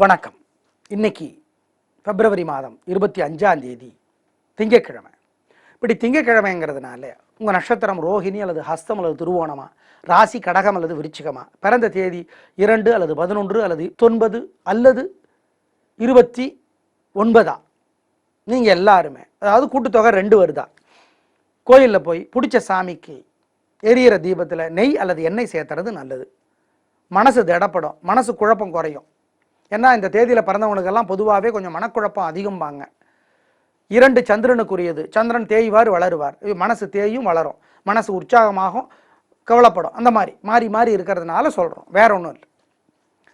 வணக்கம். இன்னைக்கு பிப்ரவரி மாதம் இருபத்தி அஞ்சாம் தேதி திங்கட்கிழமை. இப்படி திங்கட்கிழமைங்கிறதுனால உங்கள் நட்சத்திரம் ரோஹிணி அல்லது ஹஸ்தம் அல்லது திருவோணமா ராசி கடகம் அல்லது விருச்சிகமா பிறந்த தேதி இரண்டு அல்லது பதினொன்று அல்லது தொன்பது அல்லது இருபத்தி ஒன்பதா? நீங்கள் எல்லாருமே அதாவது கூட்டுத்தொகை ரெண்டு வருதா? கோயிலில் போய் பிடிச்ச சாமிக்கு எரியிற தீபத்தில் நெய் அல்லது எண்ணெய் சேர்த்துறது நல்லது. மனசு திடப்படும் மனசு குழப்பம் குறையும். ஏன்னா இந்த தேதியில் பிறந்தவங்களுக்கெல்லாம் பொதுவாகவே கொஞ்சம் மனக்குழப்பம் அதிகம்பாங்க. இரண்டு சந்திரனுக்குரியது. சந்திரன் தேய்வார் வளருவார். மனசு தேயும் வளரும். மனசு உற்சாகமாகும் கவலைப்படும். அந்த மாதிரி மாறி மாறி இருக்கிறதுனால சொல்கிறோம் வேற ஒன்றும் இல்லை.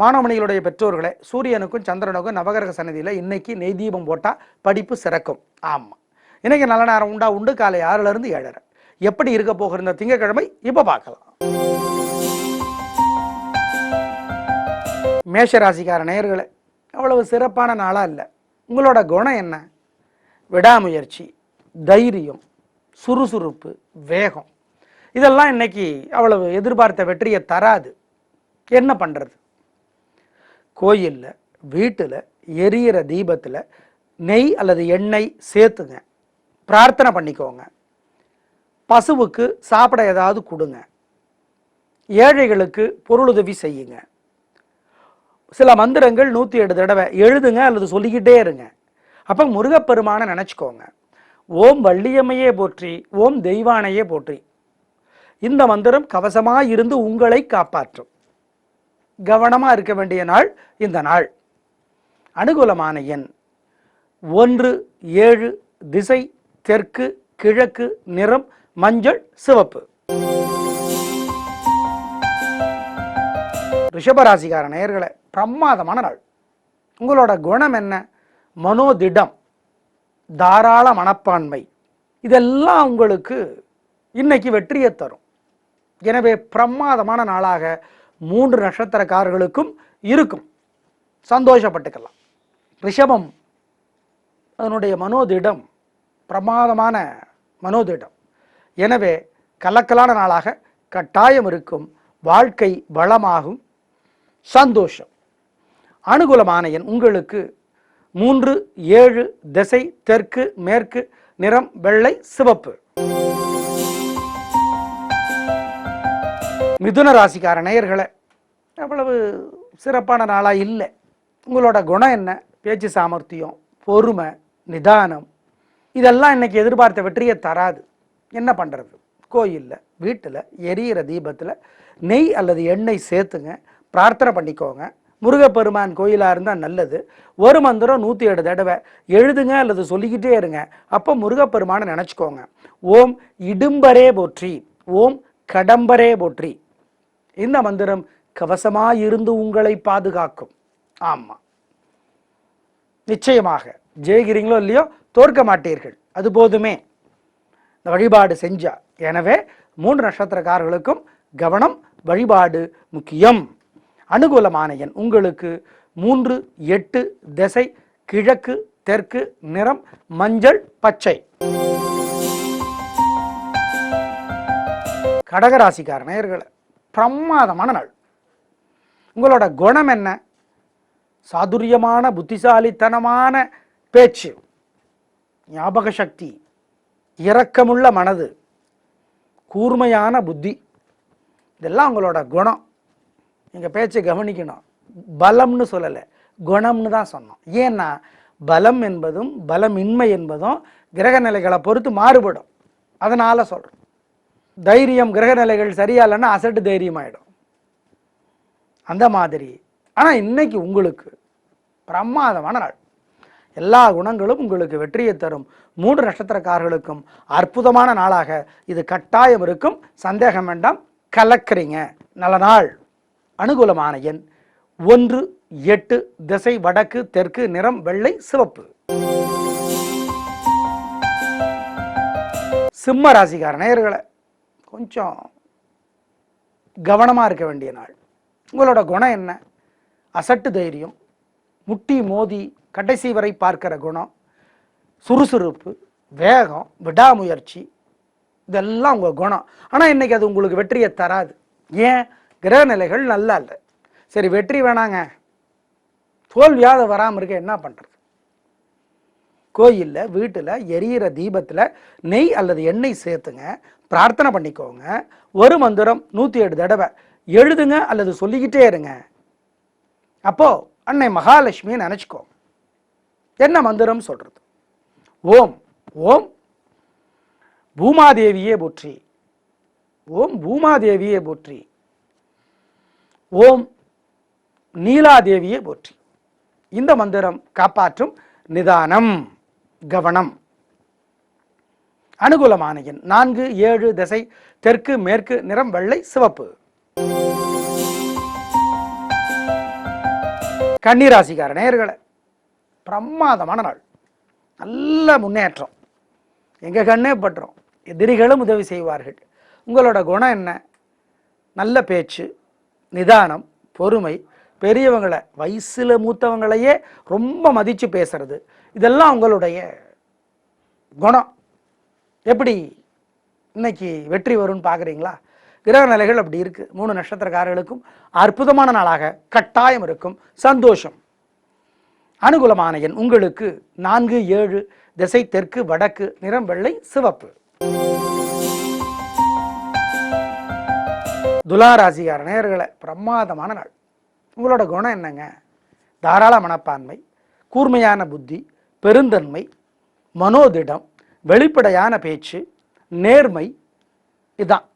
மாணவமணிகளுடைய பெற்றோர்களே சூரியனுக்கும் சந்திரனுக்கும் நவகிரக சன்னதியில் இன்னைக்கு நெய் தீபம் போட்டால் படிப்பு சிறக்கும். ஆமாம் இன்னைக்கு நல்ல நேரம் உண்டா? உண்டு. காலை ஆறுலேருந்து ஏழரை. எப்படி இருக்க போகிற இந்த திங்கக்கிழமை இப்போ பார்க்கலாம். மேஷராசிக்கார நேயர்களே அவ்வளவு சிறப்பான நாளாக இல்லை. உங்களோட குணம் என்ன? விடாமுயற்சி தைரியம் சுறுசுறுப்பு வேகம். இதெல்லாம் இன்னைக்கு அவ்வளவு எதிர்பார்த்த வெற்றியை தராது. என்ன பண்ணுறது கோயிலில் வீட்டில் எரியிற தீபத்தில் நெய் அல்லது எண்ணெய் சேர்த்துங்க. பிரார்த்தனை பண்ணிக்கோங்க. பசுவுக்கு சாப்பிட ஏதாவது கொடுங்க. ஏழைகளுக்கு பொருளுதவி செய்யுங்க. சில மந்திரங்கள் நூற்றி எட்டு தடவை. எழுதுங்க அல்லது சொல்லிக்கிட்டே இருங்க. அப்போ முருகப்பெருமானை நினச்சிக்கோங்க. ஓம் வள்ளியம்மையே போற்றி ஓம் தெய்வானையே போற்றி. இந்த மந்திரம் கவசமாக இருந்து உங்களை காப்பாற்றும். கவனமாக இருக்க வேண்டிய நாள் இந்த நாள். அனுகூலமான எண் ஒன்று ஏழு திசை தெற்கு கிழக்கு நிறம் மஞ்சள் சிவப்பு. ரிஷபராசிகார நேயர்களை பிரமாதமான நாள். உங்களோட குணம் என்ன? மனோதிடம் தாராள மனப்பான்மை. இதெல்லாம் உங்களுக்கு இன்னைக்கு வெற்றியை தரும். எனவே பிரமாதமான நாளாக மூன்று நட்சத்திரக்காரர்களுக்கும் இருக்கும். சந்தோஷப்பட்டுக்கலாம். ரிஷபம் அதனுடைய மனோதிடம் பிரமாதமான மனோதிடம். எனவே கலக்கலான நாளாக கட்டாயம் இருக்கும் வாழ்க்கை வளமாகும் சந்தோஷம். அனுகூலமான எண் உங்களுக்கு மூன்று ஏழு திசை தெற்கு மேற்கு நிறம் வெள்ளை சிவப்பு. மிதுன ராசிக்கார நேயர்களை அவ்வளவு சிறப்பான நாளாக இல்லை. உங்களோட குணம் என்ன? பேச்சு சாமர்த்தியம் பொறுமை நிதானம். இதெல்லாம் இன்னைக்கு எதிர்பார்த்த வெற்றியை தராது. என்ன பண்ணுறது கோயிலில் வீட்டில் எரியிற தீபத்தில் நெய் அல்லது எண்ணெய் சேர்த்துங்க பிரார்த்தனை பண்ணிக்கோங்க. முருகப்பெருமான் கோயிலாக இருந்தால் நல்லது. ஒரு மந்திரம் நூற்றி ஏழு தடவை. எழுதுங்க அல்லது சொல்லிக்கிட்டே இருங்க. அப்போ முருகப்பெருமானை நினச்சிக்கோங்க. ஓம் இடும்பரே போற்றி. ஓம் கடம்பரே போற்றி. இந்த மந்திரம் கவசமாக இருந்து உங்களை பாதுகாக்கும். ஆமாம் நிச்சயமாக. ஜெயிக்கிறீங்களோ இல்லையோ தோற்க மாட்டீர்கள். அது போதுமே. இந்த வழிபாடு செஞ்சா. எனவே மூன்று நட்சத்திரக்காரர்களுக்கும் கவனம் வழிபாடு முக்கியம். அனுகூலமான எண். உங்களுக்கு மூன்று எட்டு திசை கிழக்கு தெற்கு நிறம் மஞ்சள் பச்சை. கடகராசிக்கார நேயர்களை பிரமாதமான நாள். உங்களோட குணம் என்ன? சாதுரியமான புத்திசாலித்தனமான பேச்சு. ஞாபக சக்தி. இரக்கமுள்ள மனது. கூர்மையான புத்தி. இதெல்லாம் உங்களோட குணம். நீங்கள் பேச்சை கவனிக்கணும். பலம்னு சொல்லலை. குணம்னு தான் சொன்னோம். ஏன்னா பலம் என்பதும் பலமின்மை என்பதும் கிரக நிலைகளை பொறுத்து மாறுபடும். அதனால் சொல்கிறோம் தைரியம் கிரக நிலைகள் சரியா இல்லைன்னா அசட்டு தைரியம் ஆகிடும் அந்த மாதிரி. ஆனால் இன்னைக்கு உங்களுக்கு பிரமாதமான நாள். எல்லா குணங்களும் உங்களுக்கு வெற்றியை தரும். மூன்று நட்சத்திரக்காரர்களுக்கும் அற்புதமான நாளாக இது கட்டாயம் இருக்கும். சந்தேகம் வேண்டாம். கலக்கிறீங்க. நல்ல நாள். அனுகூலமான எண் ஒன்று எட்டு திசை வடக்கு தெற்கு நிறம் வெள்ளை சிவப்பு. சிம்ம ராசிக்கார நேயர்களை கொஞ்சம் கவனமாக இருக்க வேண்டிய நாள். உங்களோட குணம் என்ன? அசட்டு தைரியம் முட்டி மோதி கடைசி வரை பார்க்கிற குணம் சுறுசுறுப்பு வேகம் விடாமுயற்சி இதெல்லாம் உங்கள் குணம். ஆனால் இன்றைக்கி அது உங்களுக்கு வெற்றியை தராது. ஏன்? கிரக நிலைகள் நல்லா இல்லை. சரி வெற்றி வேணாங்க. தோல்வியாவது வராமல் இருக்க என்ன பண்ணுறது கோயிலில் வீட்டில் எரியிற தீபத்தில் நெய் அல்லது எண்ணெய் சேர்த்துங்க. பிரார்த்தனை பண்ணிக்கோங்க. ஒரு மந்திரம் நூற்றி எட்டு தடவை. எழுதுங்க அல்லது சொல்லிக்கிட்டே இருங்க. அப்போது அன்னை மகாலட்சுமியை நினச்சிக்கோங்க என்ன மந்திரம் சொல்கிறது ஓம் ஓம் பூமாதேவியே போற்றி. ஓம் பூமாதேவியே போற்றி. ஓம் நீலாதேவியை போற்றி. இந்த மந்திரம் காப்பாற்றும் நிதானம் கவனம். அனுகூலமான எண் நான்கு ஏழு திசை தெற்கு மேற்கு நிறம் வெள்ளை சிவப்பு. கன்னிராசிக்கார நேர்களை பிரமாதமான நாள். நல்ல முன்னேற்றம். எங்க கண்ணே பட்டுறோம் எதிரிகளும் உதவி செய்வார்கள். உங்களோட குணம் என்ன? நல்ல பேச்சு நிதானம் பொறுமை பெரியவங்களை வயசில் மூத்தவங்களையே ரொம்ப மதித்து பேசுறது. இதெல்லாம் உங்களுடைய குணம். எப்படி இன்னைக்கு வெற்றி வரும்னு பார்க்குறீங்களா கிரக நிலைகள் அப்படி இருக்குது மூணு நட்சத்திரக்காரர்களுக்கும் அற்புதமான நாளாக கட்டாயம் இருக்கும். சந்தோஷம். அனுகூலமான எண் உங்களுக்கு நான்கு ஏழு திசை தெற்கு வடக்கு நிறம் வெள்ளை சிவப்பு. துலாராசிகார நேயர்களே பிரமாதமான நாள். உங்களோட குணம் என்னங்க? தாராள மனப்பான்மை கூர்மையான புத்தி பெருந்தன்மை மனோதிடம் வெளிப்படையான பேச்சு நேர்மை இதுதான்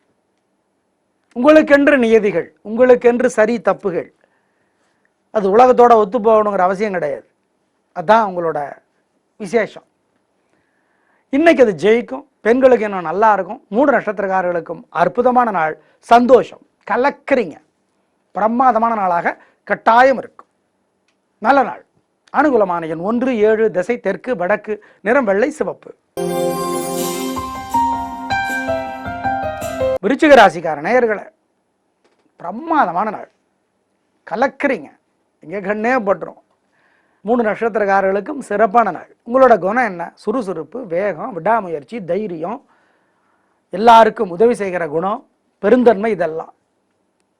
உங்களுக்கென்று நியதிகள் உங்களுக்கென்று சரி தப்புகள் அது உலகத்தோட ஒத்து போகணுங்கிற அவசியம் கிடையாது. அதுதான் உங்களோட விசேஷம். இன்றைக்கி அது ஜெயிக்கும். பெண்களுக்கு இன்னும் நல்லா இருக்கும். மூணு நட்சத்திரக்காரர்களுக்கும் அற்புதமான நாள். சந்தோஷம். கலக்கிறீங்க. பிரமாதமான நாளாக கட்டாயம் இருக்கும். நல்ல நாள். அனுகூலமான எண் ஒன்று ஏழு திசை தெற்கு வடக்கு நிறம் வெள்ளை சிவப்பு. விருச்சிக ராசிக்கார நேயர்களை பிரமாதமான நாள். கலக்கிறீங்க. இங்கே கண்ணே பட்டுரும். மூணு நட்சத்திரக்காரர்களுக்கும் சிறப்பான நாள். உங்களோட குணம் என்ன? சுறுசுறுப்பு வேகம் விடாமுயற்சி தைரியம் எல்லாருக்கும் உதவி செய்கிற குணம் பெருந்தன்மை இதெல்லாம்.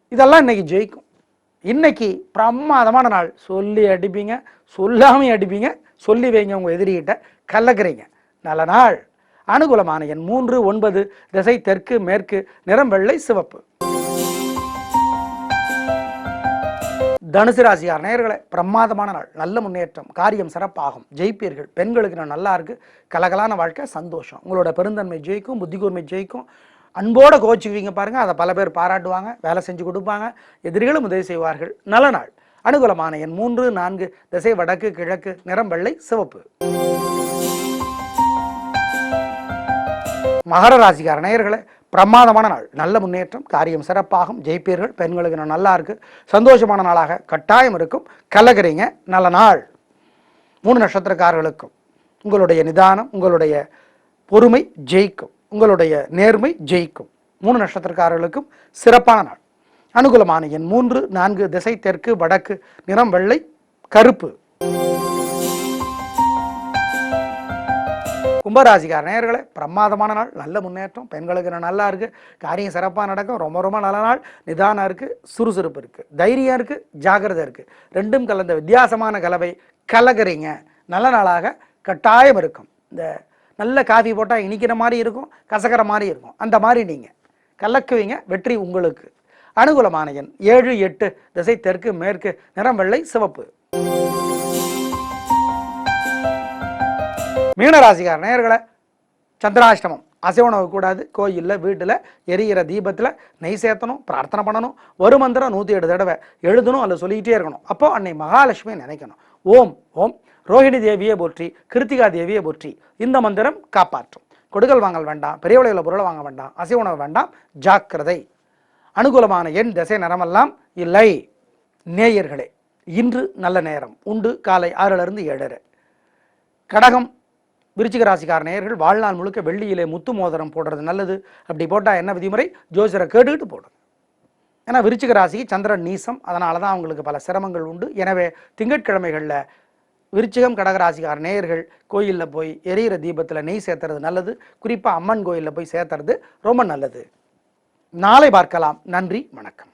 இதெல்லாம் இன்னைக்கு ஜெயிக்கும். இன்னைக்கு பிரமாதமான நாள். சொல்லி அடிப்பீங்க சொல்லாமையும் அடிப்பீங்க சொல்லி வைங்க உங்கள் எதிரிகிட்ட கலக்கிறீங்க. நல்ல நாள். அனுகூலமான எண் மூன்று ஒன்பது திசை தெற்கு மேற்கு நிறம் வெள்ளை சிவப்பு. தனுசு ராசியார் நேயர்களே பிரமாதமான நாள். நல்ல முன்னேற்றம் காரியம் சிறப்பாகும். ஜெயிப்பீர்கள். பெண்களுக்கு நான் நல்லா இருக்கு. கலகலான வாழ்க்கை சந்தோஷம். உங்களோட பெருந்தன்மை ஜெயிக்கும் புத்தி கூர்மை ஜெயிக்கும். அன்போட கோச்சுக்குவீங்க பாருங்க. அதை பல பேர் பாராட்டுவாங்க வேலை செஞ்சு கொடுப்பாங்க. எதிரிகளும் உதவி செய்வார்கள். நல்ல நாள். அனுகூலமான எண் மூன்று நான்கு திசை வடக்கு கிழக்கு நிறம் வெள்ளை சிவப்பு. மகர ராசிக்கார நேயர்களே பிரமாதமான நாள். நல்ல முன்னேற்றம் காரியம் சிறப்பாகும் ஜெயிப்பீர்கள் பெண்களுக்கு நான் நல்லா இருக்கு. சந்தோஷமான நாளாக கட்டாயம் இருக்கும். கலகிறீங்க நல்ல நாள். மூணு நட்சத்திரக்காரர்களுக்கும் உங்களுடைய நிதானம் உங்களுடைய பொறுமை ஜெயிக்கும். உங்களுடைய நேர்மை ஜெயிக்கும். மூணு நட்சத்திரக்காரர்களுக்கும் சிறப்பான நாள். அனுகூலமான எண் மூன்று நான்கு திசை தெற்கு வடக்கு நிறம் வெள்ளை கருப்பு. கும்பராசிக்கார நேயர்களே பிரமாதமான நாள் நல்ல முன்னேற்றம் பெண்களுக்கு நல்லா இருக்கு காரியம் சிறப்பாக நடக்கும் ரொம்ப ரொம்ப நல்ல நாள் நிதானம் இருக்கு சுறுசுறுப்பு இருக்கு தைரியம் இருக்கு ஜாக்கிரதை இருக்கு. ரெண்டும் கலந்த வித்தியாசமான கலவை கலக்கிறீங்க. நல்ல நாளாக கட்டாயம் இருக்கும். இந்த நல்ல காஃபி போட்டால் இனிக்கிற மாதிரி இருக்கும் கசக்கிற மாதிரி இருக்கும். அந்த மாதிரி நீங்கள் கலக்குவீங்க வெற்றி உங்களுக்கு. அனுகூலமான எண் ஏழு எட்டு திசை தெற்கு மேற்கு நிறம் வெள்ளை சிவப்பு. மீனராசிக்கார நேர்களை சந்திராஷ்டமம். அசை உணவு கூடாது கோயிலில் வீட்டில் எரியிற தீபத்தில் நெய் சேர்த்தணும் பிரார்த்தனை பண்ணணும். ஒரு மந்திரம் நூற்றி எட்டு தடவை எழுதணும் அல்ல சொல்லிக்கிட்டே இருக்கணும். அப்போ அன்னை மகாலட்சுமியை நினைக்கணும். ஓம் ஓம். ரோஹிணி தேவியை போற்றி கிருத்திகா தேவியை போற்றி இந்த மந்திரம் காப்பாற்றும். கொடுக்கல் வாங்கல் வேண்டாம் பெரிய உலகில் பொருளை வாங்க வேண்டாம் அசை உணவு வேண்டாம் ஜாக்கிரதை. அனுகூலமான எண் திசை நிறமெல்லாம் இல்லை. நேயர்களே இன்று நல்ல நேரம். உண்டு காலை ஆறிலிருந்து ஏழரை. கடகம் விருச்சிக ராசிக்கார நேயர்கள் வாழ்நாள் முழுக்க வெள்ளியிலே முத்து மோதிரம் போடுறது நல்லது. அப்படி போட்டால் என்ன விதிமுறை? ஜோசியரை கேட்டுக்கிட்டு போடுங்க. ஏன்னா விருச்சிக ராசிக்கு சந்திரன் நீசம். அதனால தான் அவங்களுக்கு பல சிரமங்கள் உண்டு. எனவே திங்கட்கிழமைகளில் விருச்சிகம் கடகராசிக்கார நேயர்கள் கோயிலில் போய் எரியிற தீபத்தில் நெய் சேர்த்துறது நல்லது. குறிப்பாக அம்மன் கோயிலில் போய் சேர்த்துறது ரொம்ப நல்லது. நாளை பார்க்கலாம். நன்றி வணக்கம்.